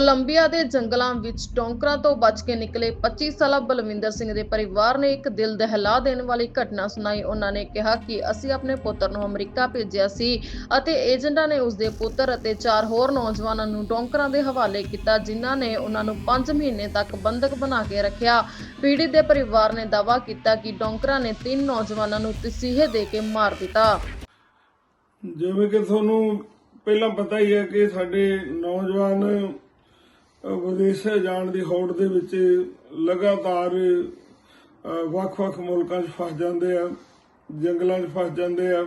Columbia ਦੇ ਜੰਗਲਾਂ ਵਿੱਚ ਟੋਂਕਰਾਂ ਤੋਂ ਬਚ ਕੇ ਨਿਕਲੇ 25 ਸਾਲਾ ਬਲਵਿੰਦਰ ਸਿੰਘ ਦੇ ਪਰਿਵਾਰ ਨੇ ਇੱਕ ਦਿਲ ਦਹਿਲਾ ਦੇਣ ਵਾਲੀ ਘਟਨਾ ਸੁਣਾਈ। ਉਹਨਾਂ ਨੇ ਕਿਹਾ ਕਿ ਅਸੀਂ ਆਪਣੇ ਪੁੱਤਰ ਨੂੰ ਅਮਰੀਕਾ ਭੇਜਿਆ ਸੀ ਅਤੇ ਏਜੰਟਾਂ ਨੇ ਉਸ ਦੇ ਪੁੱਤਰ ਅਤੇ ਚਾਰ ਹੋਰ ਨੌਜਵਾਨਾਂ ਨੂੰ ਟੋਂਕਰਾਂ ਦੇ ਹਵਾਲੇ ਕੀਤਾ, ਜਿਨ੍ਹਾਂ ਨੇ ਉਹਨਾਂ ਨੂੰ 5 ਮਹੀਨੇ ਤੱਕ ਬੰਦਕ ਬਣਾ ਕੇ ਰੱਖਿਆ। ਪੀੜਿਤ ਦੇ ਪਰਿਵਾਰ ਨੇ ਦਾਅਵਾ ਕੀਤਾ ਕਿ ਟੋਂਕਰਾਂ ਨੇ ਤਿੰਨ ਨੌਜਵਾਨਾਂ ਨੂੰ ਤਸੀਹੇ ਦੇ ਕੇ ਮਾਰ ਦਿੱਤਾ। ਜਿਵੇਂ ਕਿ ਤੁਹਾਨੂੰ ਪਹਿਲਾਂ ਪਤਾ ਹੀ ਹੈ ਕਿ ਸਾਡੇ ਨੌਜਵਾਨ ਵਿਦੇਸ਼ ਜਾਣ ਦੀ ਹੋੜ ਦੇ ਵਿੱਚ ਲਗਾਤਾਰ ਵੱਖ-ਵੱਖ ਮੁਲਕਾਂ 'ਚ ਫਸ ਜਾਂਦੇ ਆ, ਜੰਗਲਾਂ 'ਚ ਫਸ ਜਾਂਦੇ ਆ।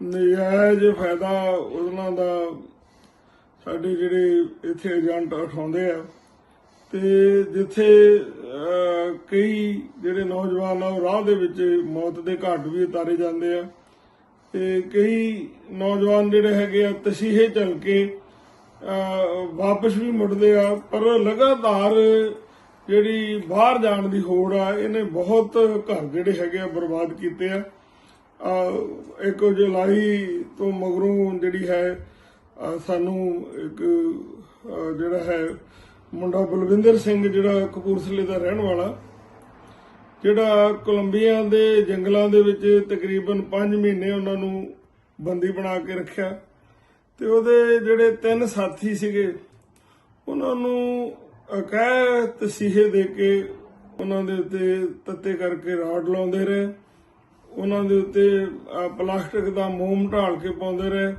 ਨਜਾਇਜ਼ ਫਾਇਦਾ ਉਹਨਾਂ ਦਾ ਸਾਡੇ ਜਿਹੜੇ ਇੱਥੇ ਏਜੰਟ ਉਠਾਉਂਦੇ ਆ। ਤੇ ਜਿੱਥੇ ਕਈ ਜਿਹੜੇ ਨੌਜਵਾਨ ਆ, ਉਹ ਰਾਹ ਦੇ ਵਿੱਚ ਮੌਤ ਦੇ ਘਾਟ ਵੀ ਉਤਾਰੇ ਜਾਂਦੇ ਆ। ਤੇ ਕਈ ਨੌਜਵਾਨ ਜਿਹੜੇ ਹੈਗੇ ਆ, ਤਸੀਹੇ ਚੱਲ ਕੇ ਵਾਪਸ ਵੀ ਮੁੜਦੇ ਆ, ਪਰ ਲਗਾਤਾਰ ਜਿਹੜੀ ਬਾਹਰ ਜਾਣ ਦੀ ਹੋੜ ਆ, ਇਹਨੇ ਬਹੁਤ ਘਰ ਜਿਹੜੇ ਹੈਗੇ ਆ ਬਰਬਾਦ ਕੀਤੇ ਆ। ਇੱਕ ਜੁਲਾਈ ਤੋਂ ਮਗਰੋਂ ਜਿਹੜੀ ਹੈ ਸਾਨੂੰ ਇੱਕ ਜਿਹੜਾ ਹੈ ਮੁੰਡਾ ਬਲਵਿੰਦਰ ਸਿੰਘ ਜਿਹੜਾ ਕਪੂਰਥਲੇ ਦਾ ਰਹਿਣ ਵਾਲਾ, ਜਿਹੜਾ ਕੋਲੰਬੀਆ ਦੇ ਜੰਗਲਾਂ ਦੇ ਵਿੱਚ ਤਕਰੀਬਨ 5 ਮਹੀਨੇ ਉਹਨਾਂ ਨੂੰ ਬੰਦੀ ਬਣਾ ਕੇ ਰੱਖਿਆ। ਤੇ ਉਹਦੇ ਜਿਹੜੇ ਤਿੰਨ ਸਾਥੀ ਸੀਗੇ, ਉਹਨਾਂ ਨੂੰ ਅਕੈ ਤਸੀਹੇ ਦੇ ਕੇ ਉਹਨਾਂ ਦੇ ਉੱਤੇ ਤੱਤੇ ਕਰਕੇ ਰਾਡ ਲਾਉਂਦੇ ਰਹੇ। ਉਹਨਾਂ ਦੇ ਉੱਤੇ ਪਲਾਸਟਿਕ ਦਾ ਮੋਮ ਢਾਲ ਕੇ ਪਾਉਂਦੇ ਰਹੇ।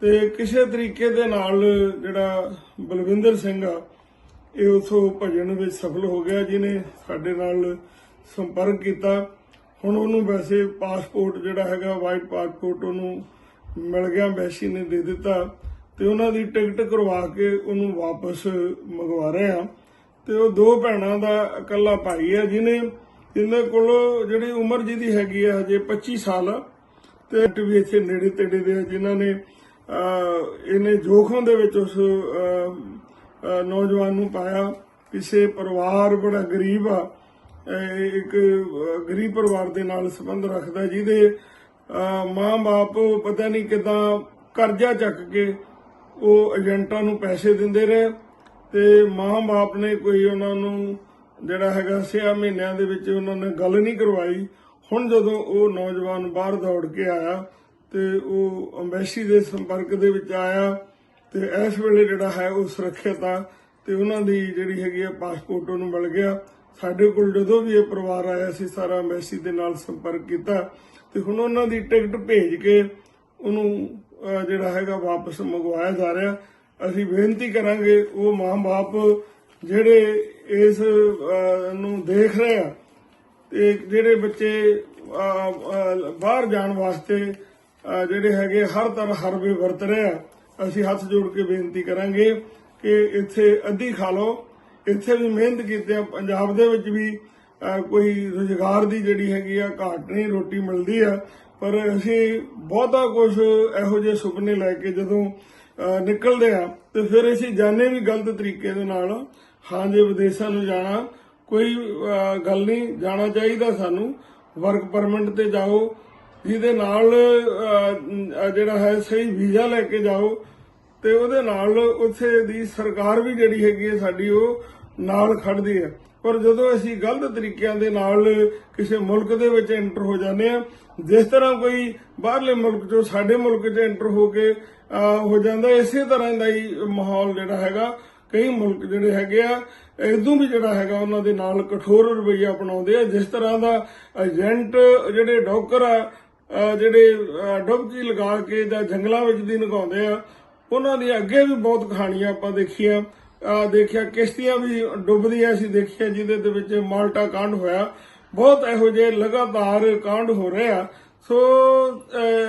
ਤੇ ਕਿਸੇ ਤਰੀਕੇ ਦੇ ਨਾਲ ਜਿਹੜਾ ਬਲਵਿੰਦਰ ਸਿੰਘ ਆ, ਇਹ ਉਥੋਂ ਭਜਣ ਵਿੱਚ ਸਫਲ ਹੋ ਗਿਆ, ਜਿਹਨੇ ਸਾਡੇ ਨਾਲ ਸੰਪਰਕ ਕੀਤਾ। ਹੁਣ ਉਹਨੂੰ ਵੈਸੇ ਪਾਸਪੋਰਟ ਜਿਹੜਾ ਹੈਗਾ ਵਾਈਟ ਪਾਸਪੋਰਟ ਉਹਨੂੰ ਮਿਲ ਗਿਆ ਐਮਬੈਸੀ ਨੇ ਦੇ ਦਿੱਤਾ ਤੇ ਉਹਨਾਂ ਦੀ ਟਿਕਟ ਕਰਵਾ ਕੇ ਉਹਨੂੰ ਵਾਪਸ ਮੰਗਵਾ ਰਹੇ ਆ ਤੇ ਉਹ ਦੋ ਭੈਣਾਂ ਦਾ ਇਕੱਲਾ ਭਾਈ ਹੈ, ਜਿਹਨੇ ਇਹਨਾਂ ਕੋਲ ਜਿਹੜੀ ਉਮਰ ਜਿਹਦੀ ਹੈਗੀ ਆ ਹਜੇ 25 ਸਾਲ ਆ। ਤੇ ਵੀ ਇੱਥੇ ਨੇੜੇ ਤੇੜੇ ਦੇ ਆ, ਜਿਨ੍ਹਾਂ ਨੇ ਇਹਨੇ ਜੋਖਮ ਦੇ ਵਿੱਚ ਉਸ ਨੌਜਵਾਨ ਨੂੰ ਪਾਇਆ। ਕਿਸੇ ਪਰਿਵਾਰ ਬੜਾ ਗਰੀਬ ਆ। ਇੱਕ ਗਰੀਬ ਪਰਿਵਾਰ ਦੇ ਨਾਲ ਸੰਬੰਧ ਰੱਖਦਾ, ਜਿਹਦੇ ਮਾਂ-ਬਾਪ ਪਤਾ ਨਹੀਂ ਕਿਦਾਂ ਕਰਜ਼ਾ ਚੱਕ ਕੇ ਉਹ ਏਜੰਟਾਂ ਨੂੰ ਪੈਸੇ ਦਿੰਦੇ ਰਹੇ ਤੇ ਮਾਂ-ਬਾਪ ਨੇ ਕੋਈ ਉਹਨਾਂ ਨੂੰ ਜਿਹੜਾ ਹੈਗਾ 6 ਮਹੀਨਿਆਂ ਦੇ ਵਿੱਚ ਉਹਨਾਂ ਨੇ ਗੱਲ ਨਹੀਂ ਕਰਵਾਈ। ਹੁਣ ਜਦੋਂ ਉਹ ਨੌਜਵਾਨ ਬਾਹਰ ਦੌੜ ਕੇ ਆਇਆ ਤੇ ਉਹ ਅੰਬੈਸੀ ਦੇ ਸੰਪਰਕ ਦੇ ਵਿੱਚ ਆਇਆ ਤੇ ਇਸ ਵੇਲੇ ਜਿਹੜਾ ਹੈ ਉਹ ਸੁਰੱਖਿਅਤ ਆ ਤੇ ਉਹਨਾਂ ਦੀ ਜਿਹੜੀ ਹੈਗੀ ਆ ਪਾਸਪੋਰਟ ਉਹਨੂੰ ਮਿਲ ਗਿਆ। ਸਾਡੇ ਕੋਲ ਜਦੋਂ ਵੀ ਇਹ ਪਰਿਵਾਰ ਆਇਆ ਸੀ, ਸਾਰਾ ਅੰਬੈਸੀ ਦੇ ਨਾਲ ਸੰਪਰਕ ਕੀਤਾ। ਤੇ ਹੁਣ ਉਹਨਾਂ ਦੀ ਟਿਕਟ ਭੇਜ ਕੇ ਉਹਨੂੰ ਜਿਹੜਾ ਹੈਗਾ ਵਾਪਸ ਮੰਗਵਾਇਆ ਜਾ ਰਿਹਾ। ਅਸੀਂ ਬੇਨਤੀ ਕਰਾਂਗੇ ਉਹ ਮਾਂ-ਬਾਪ ਜਿਹੜੇ ਇਸ ਨੂੰ ਦੇਖ ਰਹੇ ਆ ਤੇ ਜਿਹੜੇ ਬੱਚੇ ਬਾਹਰ ਜਾਣ ਵਾਸਤੇ ਜਿਹੜੇ ਹੈਗੇ ਹਰ ਤਰ੍ਹਾਂ ਹਰਬੇ ਵਰਤ ਰਹੇ ਆ, ਅਸੀਂ ਹੱਥ ਜੋੜ ਕੇ ਬੇਨਤੀ ਕਰਾਂਗੇ ਕਿ ਇੱਥੇ ਅੱਧੀ ਖਾ ਲਓ। ਇੱਥੇ ਵੀ ਮਿਹਨਤ ਕੀਤੇ ਆ, ਪੰਜਾਬ ਦੇ ਵਿੱਚ ਵੀ ਕੋਈ ਰੁਜ਼ਗਾਰ ਦੀ ਜਿਹੜੀ ਹੈਗੀ ਆ, ਘਾਟ ਨਹੀਂ, ਰੋਟੀ ਮਿਲਦੀ ਆ। ਪਰ ਅਸੀਂ ਬਹੁਤਾ ਕੁਝ ਇਹੋ ਜਿਹੇ ਸੁਪਨੇ ਲੈ ਕੇ ਜਦੋਂ ਨਿਕਲਦੇ ਆ, ਤੇ ਫਿਰ ਅਸੀਂ ਜਾਣੇ ਵੀ ਗਲਤ ਤਰੀਕੇ ਦੇ ਨਾਲ, ਹਾਂ ਜੇ ਵਿਦੇਸ਼ਾਂ ਨੂੰ ਜਾਣਾ, ਕੋਈ ਗੱਲ ਨਹੀਂ, ਜਾਣਾ ਚਾਹੀਦਾ ਸਾਨੂੰ ਵਰਕ ਪਰਮਿਟ ਤੇ ਜਾਓ, ਜਿਹਦੇ ਨਾਲ ਜਿਹੜਾ ਹੈ, ਸਹੀ ਵੀਜ਼ਾ ਲੈ ਕੇ ਜਾਓ, ਤੇ ਉਹਦੇ ਨਾਲ ਉੱਥੇ ਦੀ ਸਰਕਾਰ ਵੀ ਜਿਹੜੀ ਹੈਗੀ ਹੈ ਸਾਡੀ, ਉਹ ਨਾਲ ਖੜਦੀ ਹੈ ਪਰ ਜਦੋਂ ਅਸੀਂ ਗਲਤ ਤਰੀਕਿਆਂ ਦੇ ਨਾਲ ਕਿਸੇ ਮੁਲਕ ਦੇ ਵਿੱਚ ਐਂਟਰ ਹੋ ਜਾਂਦੇ ਆ ਜਿਸ ਤਰ੍ਹਾਂ ਕੋਈ ਬਾਹਰਲੇ ਮੁਲਕ ਚੋਂ ਸਾਡੇ ਮੁਲਕ 'ਚ ਐਂਟਰ ਹੋ ਕੇ ਹੋ ਜਾਂਦਾ, ਇਸੇ ਤਰ੍ਹਾਂ ਦਾ ਹੀ ਮਾਹੌਲ ਜਿਹੜਾ ਹੈਗਾ, ਕਈ ਮੁਲਕ ਜਿਹੜੇ ਹੈਗੇ ਆ, ਇਦੋਂ ਵੀ ਜਿਹੜਾ ਹੈਗਾ ਉਹਨਾਂ ਦੇ ਨਾਲ ਕਠੋਰ ਰਵੱਈਆ ਅਪਣਾਉਂਦੇ ਆ, ਜਿਸ ਤਰ੍ਹਾਂ ਦਾ ਏਜੰਟ ਜਿਹੜੇ ਡੌਕਰ ਆ ਜਿਹੜੇ, ਅਹ, ਡੁਬਕੀ ਲਗਾ ਕੇ ਜਾਂ ਜੰਗਲਾਂ ਵਿੱਚ ਦੀ ਨਗਾਉਂਦੇ ਆ, ਉਹਨਾਂ ਦੀ ਅੱਗੇ ਵੀ ਬਹੁਤ ਕਹਾਣੀਆਂ ਆਪਾਂ ਦੇਖੀਆਂ। ਦੇਖਿਆ, ਕਿਸ਼ਤੀਆਂ ਵੀ ਡੁੱਬਦੀਆਂ ਸੀ, ਦੇਖਿਆ ਜਿਹਦੇ ਦੇ ਵਿੱਚ ਮਾਲਟਾ ਕਾਂਡ ਹੋਇਆ। ਬਹੁਤ ਇਹੋ ਜਿਹੇ ਲਗਾਤਾਰ ਕਾਂਡ ਹੋ ਰਹੇ ਆ। ਸੋ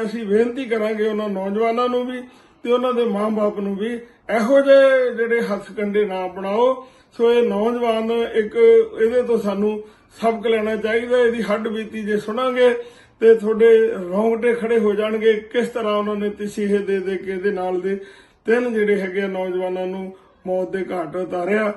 ਅਸੀਂ ਬੇਨਤੀ ਕਰਾਂਗੇ ਉਹਨਾਂ ਨੌਜਵਾਨਾਂ ਨੂੰ ਵੀ ਤੇ ਉਹਨਾਂ ਦੇ ਮਾਂ-ਬਾਪ ਨੂੰ ਵੀ ਇਹੋ ਜਿਹੇ ਜਿਹੜੇ ਹੱਥ ਕੰਡੇ ਨਾ ਬਣਾਓ ਸੋ, ਇਹ ਨੌਜਵਾਨ ਇੱਕ ਇਹਦੇ ਤੋਂ ਸਾਨੂੰ ਸਬਕ ਲੈਣਾ ਚਾਹੀਦਾ, ਇਹਦੀ ਹੱਡ ਬੀਤੀ ਜੇ ਸੁਣਾਂਗੇ ਤੇ ਤੁਹਾਡੇ ਰੌਂਗਟੇ ਖੜੇ ਹੋ ਜਾਣਗੇ ਕਿਸ ਤਰ੍ਹਾਂ ਉਹਨਾਂ ਨੇ ਤਸੀਹੇ ਦੇ ਦੇ ਕੇ ਇਹਦੇ ਨਾਲ ਦੇ ਤਿੰਨ ਜਿਹੜੇ ਹੈਗੇ ਆ ਨੌਜਵਾਨਾਂ ਨੂੰ ਮੌਤ ਦੇ ਘਾਟ ਉਤਾਰਿਆ।